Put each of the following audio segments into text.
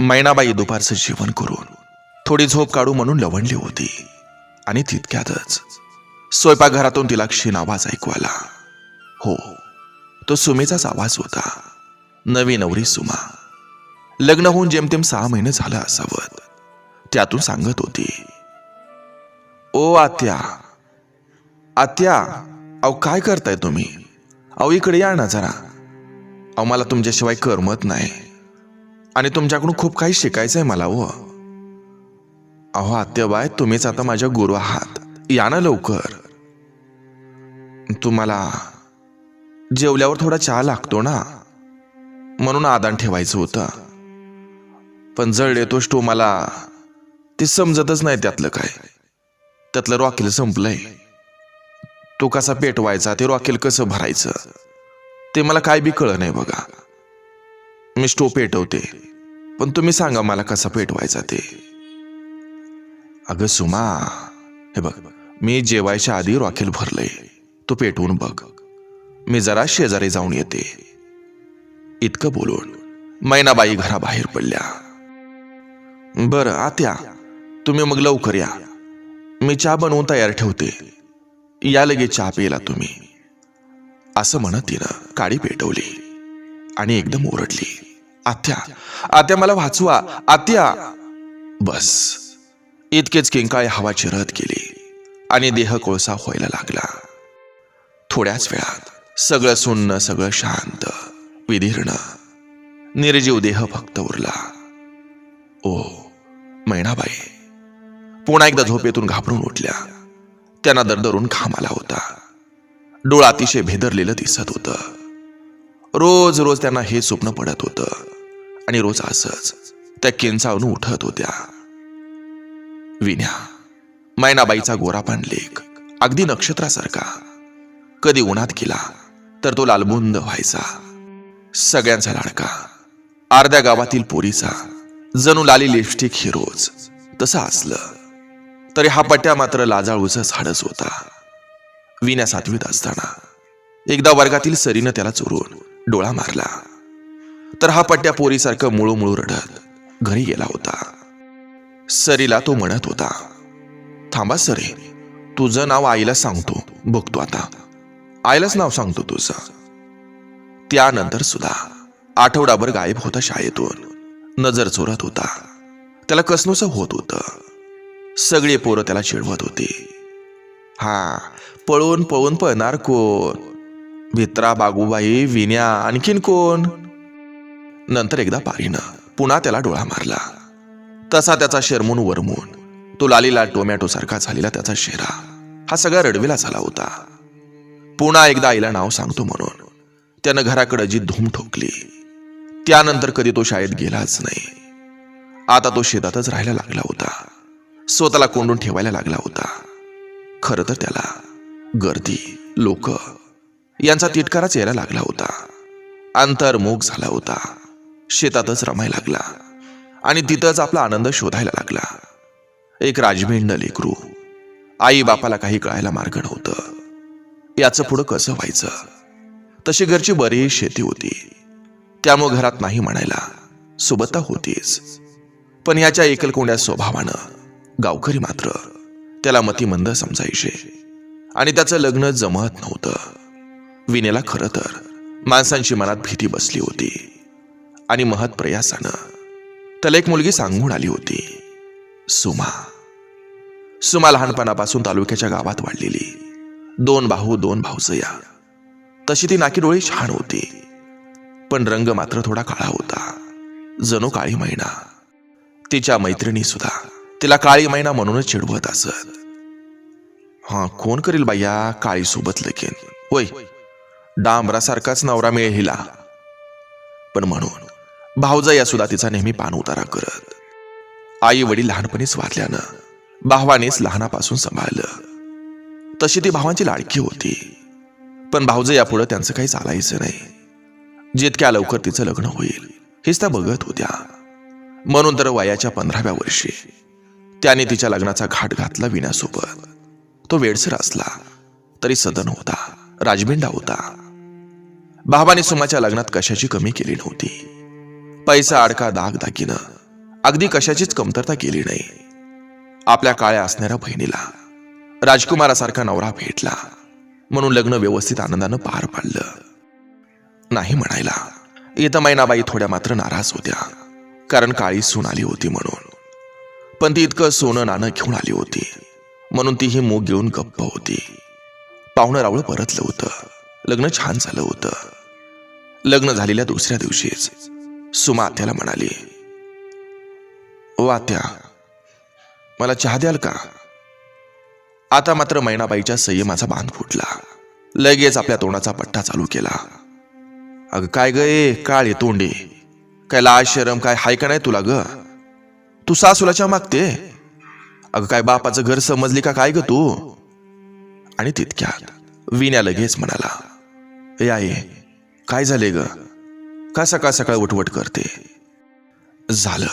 मैनाबाई दुपारचं जेवण करून थोडी झोप काढू म्हणून लवणली होती. आणि तितक्यातच स्वयंपाकघरातून तिला क्षीण आवाज ऐकू आला हो तो सुमेचाच आवाज होता. नवी नवरी सुमा. लग्न होऊन जेमतेम सहा महिने झालं असावं. त्यातून सांगत होती. ओ आत्या आत्या अहो काय करताय तुम्ही? अहो इकडे या ना जरा. अहो मला तुमच्याशिवाय करमत नाही. आणि तुमच्याकडून खूप काही शिकायचं आहे मला व अहो आत्यबाय तुम्हीच आता माझ्या गुरु आहात. या ना लवकर. तुम्हाला जेवल्यावर थोडा चहा लागतो ना? म्हणून आदान ठेवायचं होतं. पण जळले तो तुम्हाला मला. ते समजतच नाही त्यातलं काय त्यातलं रॉकेल संपलंय. तो कसा पेटवायचा ते रॉकेल कसं भरायचं? ते मला काय बी कळ नाही बघा. मी स्टो पेटवते पण तुम्ही सांगा मला कसा पेटवायचा ते. अगं सुमा हे बघ मी जेवायच्या आधी रॉकेल भरलंय. तो पेटवून बघ. मी जरा शेजारी जाऊन येते. इतकं बोलून मैनाबाई घराबाहेर पडल्या. बरं आत्या तुम्ही मग लवकर या. मी चहा बनवून तयार ठेवते. या लगेच चहा प्यायला तुम्ही. असं म्हणत तिनं काडी पेटवली आणि एकदम ओरडली. आत्या आत्या मला वाचवा. आत्या. बस. इतकेच किंकाळी हवा चिरत गेली आणि देह कोळसा व्हायला लागला. थोड्याच वेळात सगळं सुन्न सगळं शांत विधीर्ण निर्जीव देह फक्त उरला. ओ मैणाबाई पुन्हा एकदा झोपेतून घाबरून उठल्या. त्यांना दरदरून घाम आला होता. डोळा अतिशय भेदरलेलं दिसत होतं. रोज रोज त्यांना हे स्वप्न पडत होतं. आणि रोज असंच त्या किंचावून उठत होत्या. विन्या मैनाबाईचा गोरापान लेख अगदी नक्षत्रासारखा. कधी उन्हात गेला तर तो लालबुंद व्हायचा. सगळ्यांचा लाडका अर्ध्या गावातील पोरीचा जणू लाली लिपस्टिक हिरोज तसं असलं. तरी हा पट्ट्या मात्र लाजाळूचा झाडच होता. विण्या सातवीत असताना एकदा वर्गातील सरीनं त्याला चोरून डोळा मारला. तर हा पट्ट्या पोरीसारखं मुळू मुळू रडत घरी गेला होता. सरीला तो म्हणत होता थांबा सरे तुझं नाव आईला सांगतो बघतो आता. आईलाच नाव सांगतो तुझं. त्यानंतर सुद्धा आठवडाभर गायब होता शाळेतून. नजर चोरत होता. त्याला कसनोस होत होतं. सगळे पोरं त्याला चिडवत होते. हा पळून पळून पळणार कोण? भित्रा बागूबाई विन्या आणखीन कोण? नंतर एकदा पारीनं पुन्हा त्याला डोळा मारला. तसा त्याचा शेरमून वरमून तो लालीला टोमॅटो सारखा झालेला त्याचा शेरा हा सगळा रडविला झाला होता. पुन्हा एकदा आईला नाव सांगतो म्हणून त्यानं घराकडे जी धूम ठोकली त्यानंतर कधी तो शाळेत गेलाच नाही. आता तो शेतातच राहायला लागला होता. स्वतःला कोंडून ठेवायला लागला होता. खरं तर त्याला गर्दी लोक यांचा तिटकाराच यायला लागला होता. अंतर्मुख झाला होता. शेतातच रमायला लागला. आणि तिथंच आपला आनंद शोधायला लागला. एक राजभिंड लेकरू आई बापाला काही कळायला मार्ग नव्हतं. याचं पुढं कसं व्हायचं? तशी घरची बरी शेती होती. त्यामुळे घरात नाही म्हणायला सुबत्ता होतीच. पण याच्या एकलकोंड्या स्वभावानं गावकरी मात्र त्याला मतिमंद समजायचे. आणि त्याचं लग्न जमत नव्हतं. विनेला खरं तर माणसांची मनात भीती बसली होती. आणि महत प्रयासानं त्याला एक मुलगी सांगून आली होती. सुमा. सुमा लहानपणापासून तालुक्याच्या गावात वाढलेली. दोन भाऊ दोन भाऊजया तशी ती नाकी डोळी छान होती. पण रंग मात्र थोडा काळा होता. जणू काळी मैना. तिच्या मैत्रिणी सुद्धा तिला काळी मैना म्हणूनच चिडवत असत. हा कोण करील बाया काळी सोबत लगेन? होय. डांबरासारखाच नवरा मिळेल हिला. पण म्हणून भाऊजया सुद्धा तिचा नेहमी पान उतारा करत. आई वडील लहानपणीच वाचल्यानं भावानेच लहानापासून सांभाळलं. तशी ती भावांची लाडकी होती. पण भाऊज यापुढं त्यांचं काही चालायचं नाही. जितक्या लवकर तिचं लग्न होईल हेच त्या बघत होत्या. म्हणून तर वयाच्या पंधराव्या वर्षी त्याने तिच्या लग्नाचा घाट घातला विण्यासोबत. तो वेडसर असला तरी सदन होता राजबिंडा होता. बाबाने सुमाच्या लग्नात कशाची कमी केली नव्हती. पैसा अडका दाग दागिनं अगदी कशाचीच कमतरता केली नाही. आपल्या काळ्या असणाऱ्या बहिणीला राजकुमारासारखा नवरा भेटला म्हणून लग्न व्यवस्थित आनंदानं पार पाडलं. नाही म्हणायला येतं मैनाबाई थोड्या मात्र नाराज होत्या कारण काळी सून आली होती म्हणून. पण ती इतकं सोनं नाणं घेऊन आली होती म्हणून ती ही मूग घेऊन गप्प होती. पाहुणं रावळ परतलं होतं लग्न छान झालं होतं. लग्न झालेल्या दुसऱ्या दिवशीच सुमा आत्याला म्हणाली वात्या मला चहा द्याल का? आता मात्र मैनाबाईच्या संयमाचा बांध फुटला. लगेच आपल्या तोंडाचा पट्टा चालू केला. अगं काय ग ए काळे तोंडे. काय लाज शरम काय हाय का नाही तुला ग? तू सासूलाच्या मागते? अगं काय बापाचं घर समजली का काय ग तू? आणि तितक्यात विण्या लगेच म्हणाला या आहे काय झाले ग? का सकाळ सकाळ उठवट करते. झालं.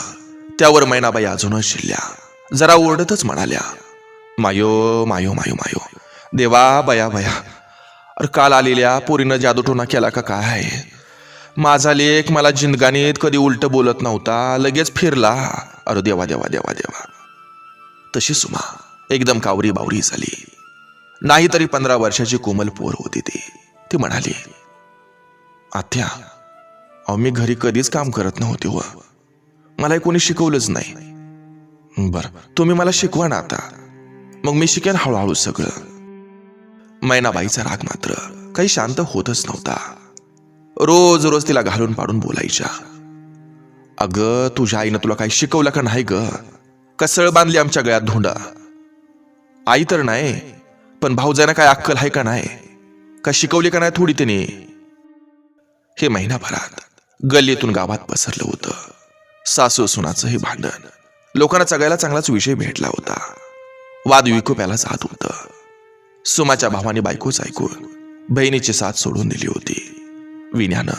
त्यावर मैनाबाई अजूनच शिरल्या. जरा ओरडतच म्हणाल्या मायो मायो मायो मायो. देवा बया बया. अरे काल आलेल्या पोरीनं जादूटोना केला का काय? आहे माझा लेख मला जिंदगानीत कधी उलट बोलत नव्हता. लगेच फिरला. अरे देवा देवा देवा देवा. तशी सुमा एकदम कावरी बावरी झाली. नाहीतरी पंधरा वर्षाची कोमल पोर होती ती. ती म्हणाली आत्या अहो मी घरी कधीच काम करत नव्हते व. मला हे कोणी शिकवलंच नाही. बर तुम्ही मला शिकवा ना आता. मग मी शिकेन हळूहळू सगळं. मैनाबाईचा राग मात्र काही शांत होतच नव्हता. रोज रोज तिला घालून पाडून बोलायच्या. अगं तुझ्या आईनं तुला काही शिकवलं का नाही ग? कसळ बांधली आमच्या गळ्यात धोंडा. आई तर नाही पण भाऊजांना काय अक्कल आहे का नाही? का शिकवली का नाही थोडी तिने? हे महिनाभरात. गल्लीतून गावात पसरलं होतं. सासू सुनाचं हे भांडण. लोकांना सगळ्याला चांगलाच विषय भेटला होता. वाद विकोप्याला जात होतं. सुमाच्या भावाने बायकोच ऐकून बहिणीची साथ सोडून दिली होती. विन्यानं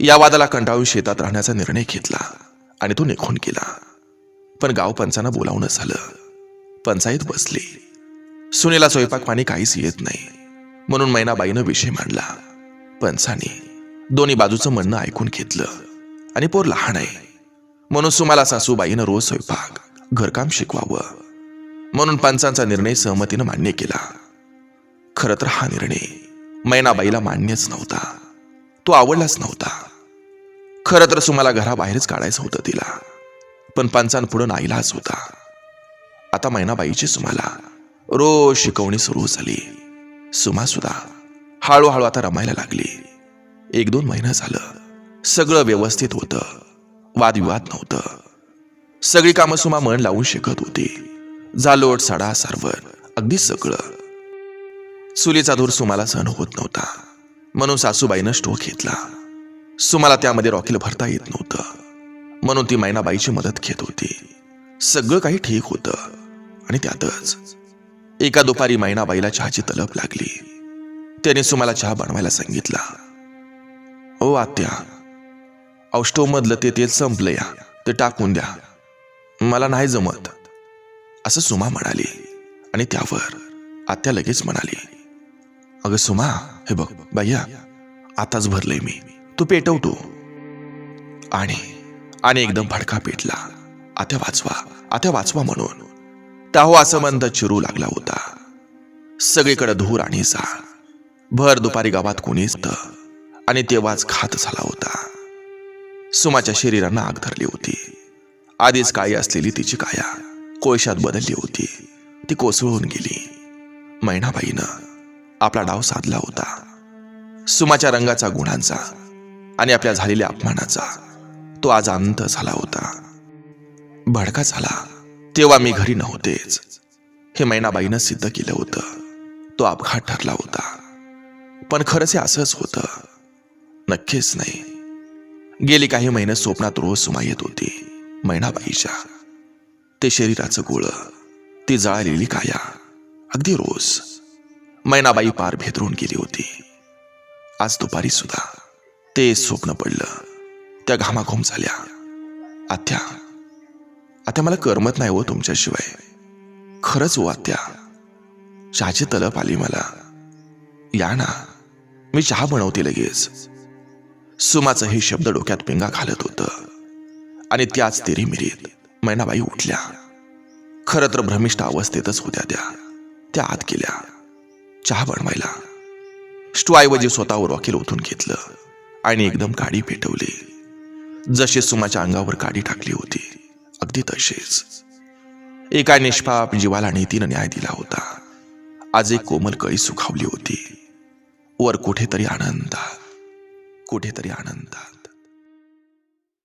या वादाला कंटाळून शेतात राहण्याचा निर्णय घेतला आणि तो निघून गेला. पण गाव पंचांना बोलावणं झालं. पंचायत बसली. सुनेला स्वयंपाक पाणी काहीच येत नाही. म्हणून मैनाबाईनं विषय मांडला. पंचाने दोन्ही बाजूचं म्हणणं ऐकून घेतलं. आणि पोर लहान आहे. म्हणून सुमाला सासूबाईनं रोज स्वयंपाक घरकाम शिकवावं. म्हणून पंचांचा निर्णय सहमतीनं मान्य केला. खरं तर हा निर्णय मैनाबाईला मान्यच नव्हता. तो आवडलाच नव्हता. खरं तर सुमाला घराबाहेरच काढायचं होतं तिला. पण पंचांपुढं नाईलाच होता. आता मैनाबाईची सुमाला रोज शिकवणी सुरू झाली. सुमा सुद्धा हळूहळू आता रमायला लागली. एक दोन महिना झालं. सगळं व्यवस्थित होतं. वादविवाद नव्हतं. सगळी कामं सुमा मन लावून शिकत होती. जालोट साडा सारवण अगदी सगळं. चुलीचा धूर सुमाला सहन होत नव्हता. म्हणून सासूबाईनं स्टोक घेतला. सुमाला त्यामध्ये रॉकेल भरता येत नव्हतं. म्हणून ती मैनाबाईची मदत घेत होती. सगळं काही ठीक होतं. आणि त्यातच एका दुपारी मैनाबाईला चहाची तलप लागली. त्याने सुमाला चहा बनवायला सांगितला. ओ आत्या औष्टव मधलं ते तेल संपलं या ते टाकून द्या. मला नाही जमत. असं सुमा म्हणाली आणि त्यावर आत्या लगेच म्हणाली अगं सुमा हे बघ भैया आताच भरलंय मी. तू पेटवतो आणि आणि एकदम भडका पेटला. आत्या वाचवा आत्या वाचवा म्हणून. त्याहो असं मंद चिरू लागला होता. सगळीकडे धूर आणि जाळ. भर दुपारी गावात कोणीच तर आणि तेव्हाच घात झाला होता. सुमाच्या शरीरानं आग धरली होती. आधीच काळी असलेली तिची काया कोळशात बदलली होती. ती कोसळून गेली. मैनाबाईनं आपला डाव साधला होता. सुमाच्या रंगाचा गुणांचा आणि आपल्या झालेल्या अपमानाचा तो आज अंत झाला होता. भडका झाला. तेव्हा मी घरी नव्हतेच. हे मैनाबाईनं सिद्ध केलं होतं. तो अपघात ठरला होता. पण खरंच हे असंच होतं. नक्कीच नाही. गेली काही महिने स्वप्नात रोज सुमा येत होती. मैनाबाईच्या. ते शरीराचं गोळ ती जळालेली काया अगदी रोज. मैनाबाई पार भेदरून गेली होती. आज दुपारी सुद्धा ते स्वप्न पडलं. त्या घामाघूम झाल्या. आत्या आता मला करमत नाही हो तुमच्याशिवाय. खरंच हो आत्या. चहाची तलप आली मला. या ना मी चहा बनवते लगेच. सुमाचं हे शब्द डोक्यात पिंगा घालत होतं. आणि त्याच तेरीमिरीत मैनाबाई उठल्या. खरं तर भ्रमिष्ठ अवस्थेतच होत्या त्या. त्या आत गेल्या. चहा बनवायला. स्टूऐवजी स्वतःवर वकील ओतून घेतलं आणि एकदम काडी पेटवली. जशी सुमाच्या अंगावर काडी टाकली होती अगदी तशीच. एका निष्पाप जीवाला नीतीनं न्याय दिला होता. आज एक कोमल कळी सुखावली होती. वर कुठेतरी आनंद. कुठेतरी आनंद